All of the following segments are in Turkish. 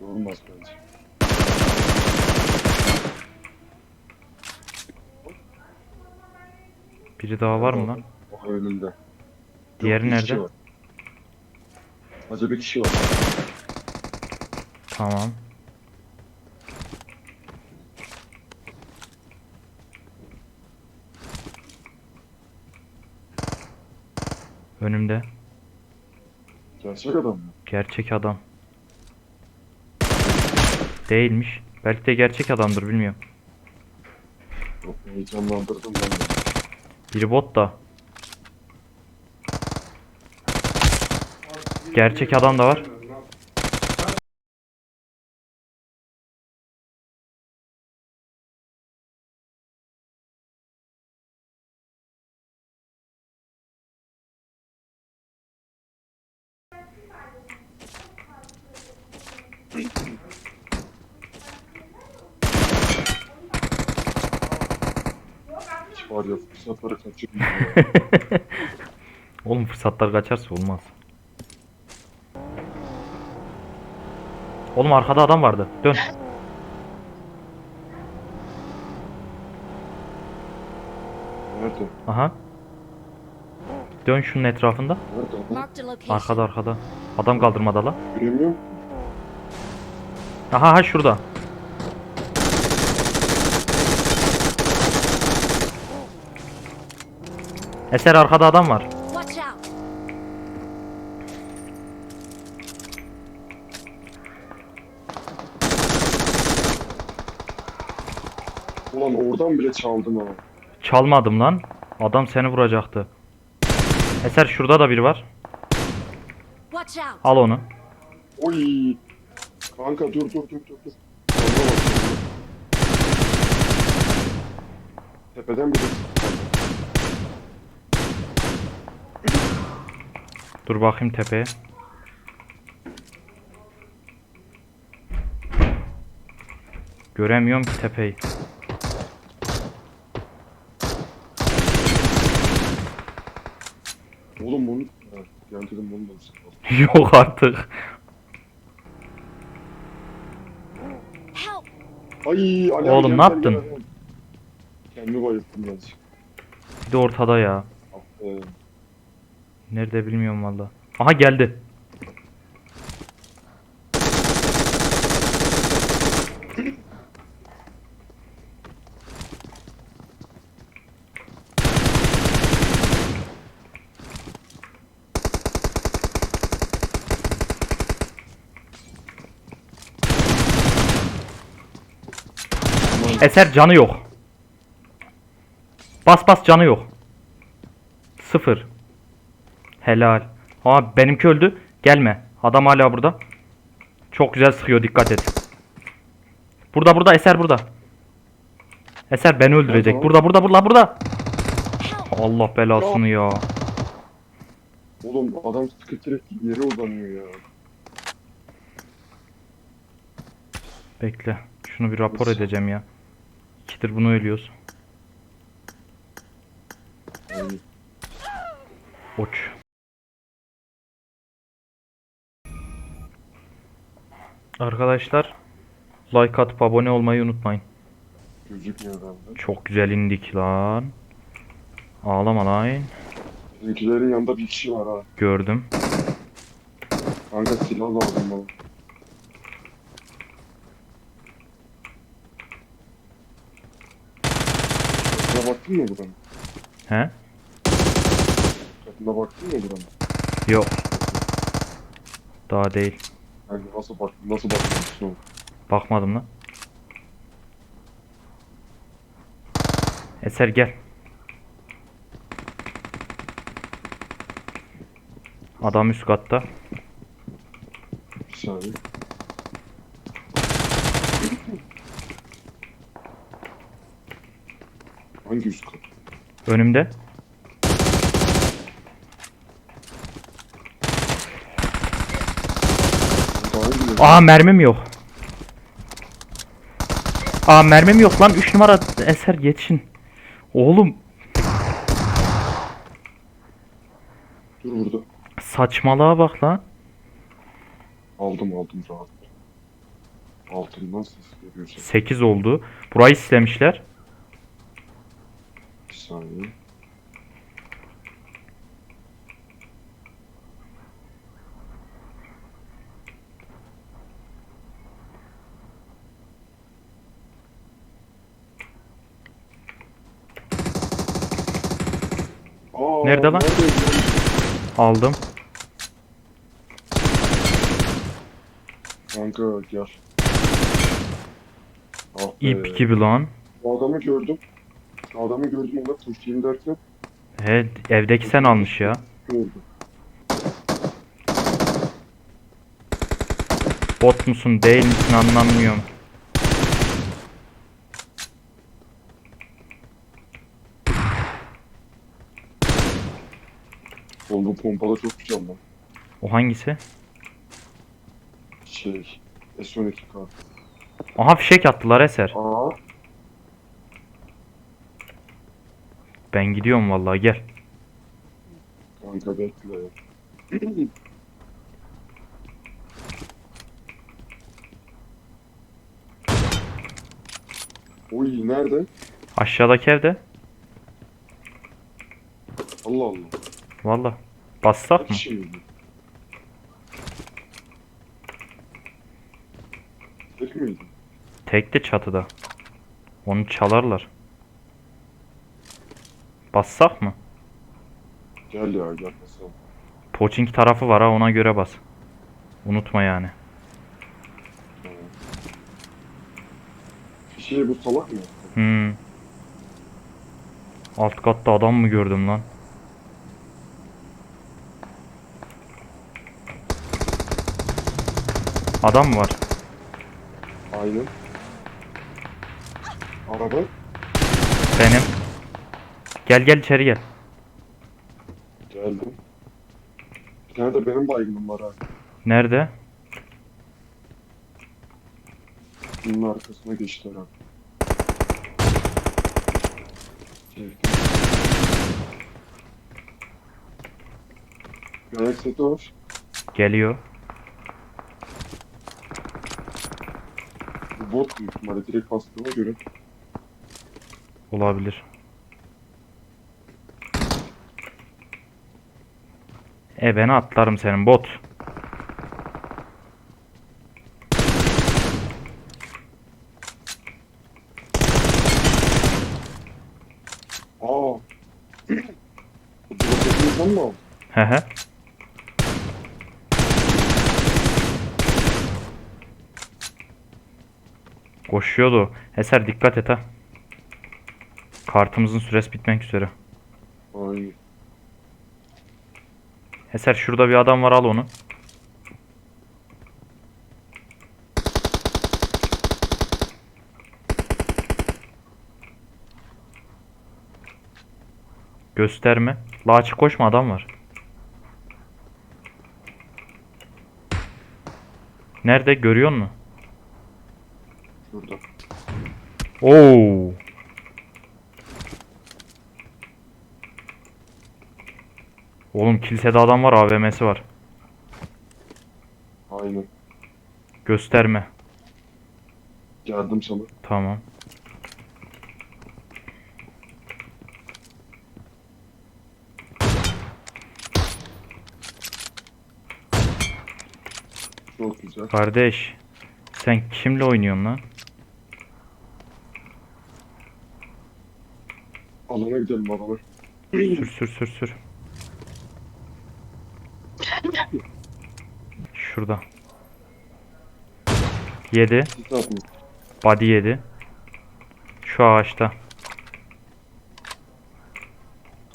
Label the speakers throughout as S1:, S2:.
S1: Olmaz bence.
S2: Biri daha var mı lan?
S1: O önümde.
S2: Diğeri
S1: bir kişi
S2: nerede?
S1: var. Acaba bir kişi var.
S2: Tamam. Önümde.
S1: Gerçek adam mı?
S2: Gerçek adam. Değilmiş. Belki de gerçek adamdır bilmiyorum.
S1: Yok heyecanlandırdım ben de.
S2: Biri bot da. Gerçek adam da var.
S1: Hiç var ya fırsatları kaçırmıyor.
S2: Oğlum fırsatlar kaçarsa olmaz. Oğlum arkada adam vardı. Dön.
S1: Nerede?
S2: Aha. Dön şunun etrafında.
S1: Nerede adam?
S3: Marked a location.
S2: Arkada arkada. Adam kaldırmada la.
S1: Göremiyorum.
S2: Aha ha şurada. Eser arkada adam var.
S1: Ulan oradan bile çaldım ha.
S2: Çalmadım lan. Adam seni vuracaktı. Eser şurada da biri var. Al onu.
S1: Oy. Kanka dur dur dur dur. Tepeden biri.
S2: Dur bakayım tepeye. Göremiyorum ki tepeyi.
S1: Oğlum bunu... Yani dedim bunu da ısıtalım.
S2: Yok artık.
S1: Ay Ali
S2: Oğlum, ne yaptın?
S1: Kendimi bayılttım birazcık.
S2: Bir de ortada ya.
S1: Be.
S2: Nerede bilmiyorum valla. Aha geldi. Eser canı yok. Bas bas canı yok. Sıfır. Helal. Aa benimki öldü. Gelme. Adam hala burada. Çok güzel sıkıyor dikkat et. Burada burada Eser burada. Eser beni öldürecek. Burada burada burada burada. Allah belasını ya.
S1: Oğlum adam sıkı direkt yere uzanıyor ya.
S2: Bekle. Şunu bir rapor
S1: Nasıl?
S2: edeceğim ya. İkidir bunu ölüyoruz.
S1: Ay,
S2: Arkadaşlar like atıp abone olmayı unutmayın.
S1: gözükmüyor bende.
S2: Çok güzel indik lan. Ağlama lan.
S1: Bizimkilerin yanında bir kişi var ha.
S2: Gördüm.
S1: Kanka silah lazım bana. Katına baktın mı buranın?
S2: He?
S1: Katına baktın mı buranın?
S2: Yok. Daha değil.
S1: Yani nasıl bak nasıl oğlum?
S2: Bakmadım lan. Eser gel. Adam üst katta.
S1: Bir saniye. Hangi üst kat?
S2: Önümde.
S1: Daha iyi mi?
S2: Aa mermim yok. Aa mermim yok lan 3 numara Eser yetişin. Oğlum.
S1: Dur burada.
S2: Saçmalığa bak lan.
S1: Aldım aldım rahat. Altından ses geliyorsa.
S2: 8 oldu. Burayı istemişler.
S1: Bir saniye. Aa,
S2: Nerede lan? Aldım.
S1: Kanka gel. Ah be.
S2: İp gibi lan.
S1: Bu adamı gördüm. Adamı gördüm ona pushlayayım derken
S2: He, evdeki sen almış ya.
S1: gördüm.
S2: Bot musun değil misin anlamıyorum.
S1: Oğlum bu pompalı çok güzel lan.
S2: O hangisi?
S1: Şey. S12K.
S2: Aha fişek attılar Eser.
S1: Aa.
S2: Ben gidiyorum vallahi gel.
S1: Kanka bekle. Oy nerede?
S2: Aşağıdaki evde.
S1: Allah Allah.
S2: Valla. Bassak mı?
S1: Kişi miydi? Tek miydi?
S2: Tek de çatıda. Onu çalarlar. Bassak mı?
S1: Gel ya gel basalım.
S2: Poçink tarafı var ha ona göre bas. Unutma yani.
S1: Şey bu salak mı?
S2: Hmm. Alt katta adam mı gördüm lan? Adam mı var?
S1: Aynen. Araba.
S2: Benim. Gel gel içeri gel.
S1: Geldim. Bir tane de benim baygınım var ha.
S2: Nerede?
S1: Bunun arkasına abi. Sevdim. Bir ayak seti var.
S2: Geliyor.
S1: Bot büyük ihtimalle direkt bastığına göre.
S2: Olabilir. E ben atlarım senin bot.
S1: Aa. Bu insan mı?
S2: He he. Koşuyordu. Eser dikkat et ha. Kartımızın süresi bitmek üzere.
S1: Aynen.
S2: Eser şurada bir adam var al onu. Gösterme. La açık koşma adam var. Nerede görüyor musun?
S1: Şurada.
S2: Oo. Oğlum kilisede adam var AVM'si var.
S1: Aynen.
S2: Gösterme.
S1: Geldim sana.
S2: Tamam.
S1: Çok güzel.
S2: Kardeş. Sen kimle oynuyorsun lan?
S1: Alana gidelim alana.
S2: Sür sür sür sür. Şurada. 7.
S1: Sis atmış.
S2: Body 7. Şu ağaçta.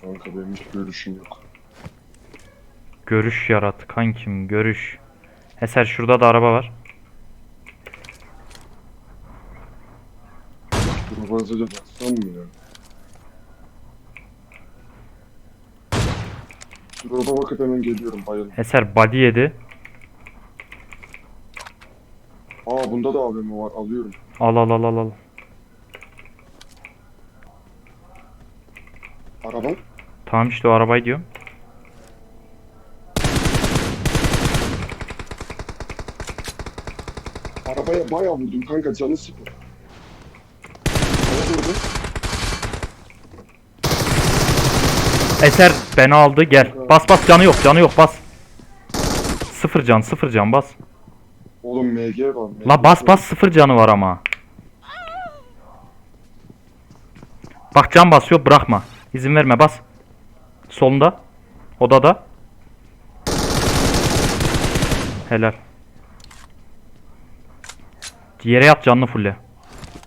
S1: Kanka benim hiç görüşüm yok.
S2: Görüş yarat kankim görüş. Eser şurada da araba var.
S1: Durbanıza da baksam mı ya? Drop'a bakıp hemen geliyorum bayıldım.
S2: Eser body yedi.
S1: Aa bunda da AVM var alıyorum.
S2: Al al al al al.
S1: Arabam?
S2: Tamam işte o arabayı diyorum.
S1: Arabaya bayağı vurdum kanka canı sıfır.
S2: Eser beni aldı gel. Bas bas canı yok canı yok bas. Sıfır can sıfır can bas.
S1: Oğlum MG var. MG
S2: La bas bas sıfır canı var ama. Bak can basıyor bırakma. İzin verme bas. Solunda. Odada. Helal. Yere yat canlı fulle.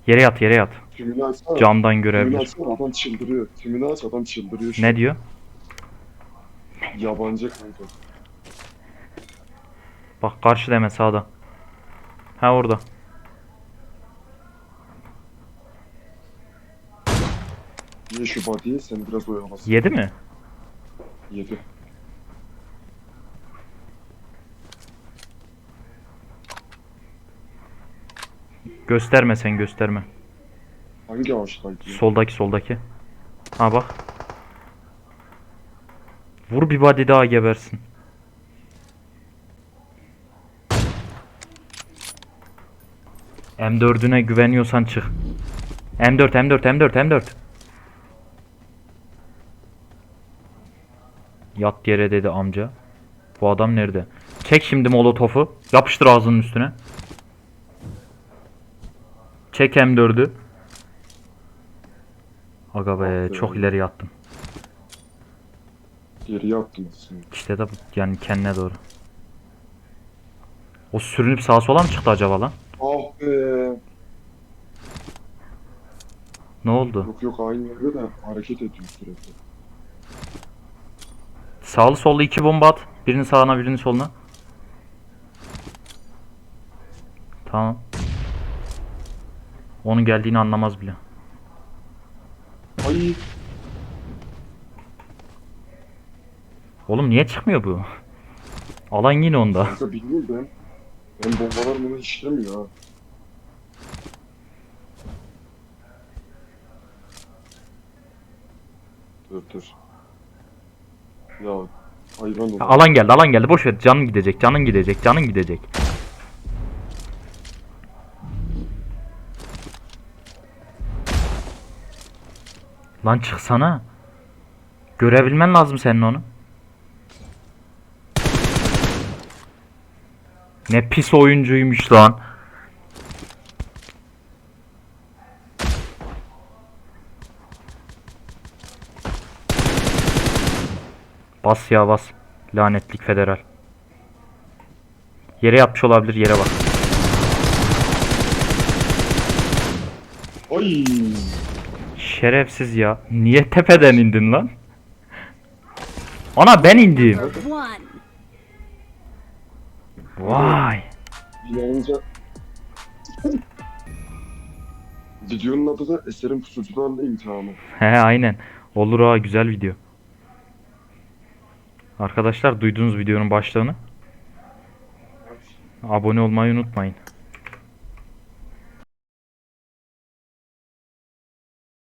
S2: Yere yat yere yat.
S1: Tümünü açsana.
S2: Camdan
S1: Tümünü
S2: görebilir.
S1: açsana adam çıldırıyor. Tümünü aç adam çıldırıyor şu an.
S2: Ne diyor?
S1: Yabancı kanka.
S2: Bak karşı deme sağda. Ha orada.
S1: Ye şu body'yi sen biraz oyalasın.
S2: Yedi mi?
S1: Yedi.
S2: Gösterme sen gösterme.
S1: Hangi ağaçtaydı? ya?
S2: Soldaki soldaki. Ha bak. Vur bir body daha gebersin. M4'üne güveniyorsan çık. M4 M4 M4 M4. Yat yere dedi amca. Bu adam nerede? Çek şimdi molotofu. Yapıştır ağzının üstüne. Çek M4'ü. Aga be çok ileri yattım.
S1: Geriye attım aslında.
S2: İşte de yani kendine doğru. O sürünüp sağa sola mı çıktı acaba lan?
S1: Ah be.
S2: Ne oldu?
S1: Yok yok aynı yerde de hareket ediyor sürekli.
S2: Sağlı sollu iki bomba at. Birini sağına birini soluna. Tamam. Onun geldiğini anlamaz bile.
S1: Ay
S2: Oğlum niye çıkmıyor bu? Alan yine onda.
S1: kanka bilmiyorum ben. Ben bombalar bunu işlemiyor ha. Dur dur. Ya hayvan oldu.
S2: Alan geldi alan geldi boş ver canın gidecek canın gidecek canın gidecek. Lan çıksana. Görebilmen lazım senin onu. Ne pis oyuncuymuş lan. Bas ya bas. Lanetlik federal. Yere yatmış olabilir yere bak.
S1: Ay.
S2: Şerefsiz ya. Niye tepeden indin lan? Ana ben indim. Vay.
S1: Yayınca... Videonun adı da Eser'in pusucularla imtihanı.
S2: He aynen. Olur ha güzel video. Arkadaşlar duydunuz videonun başlığını. Abone olmayı unutmayın.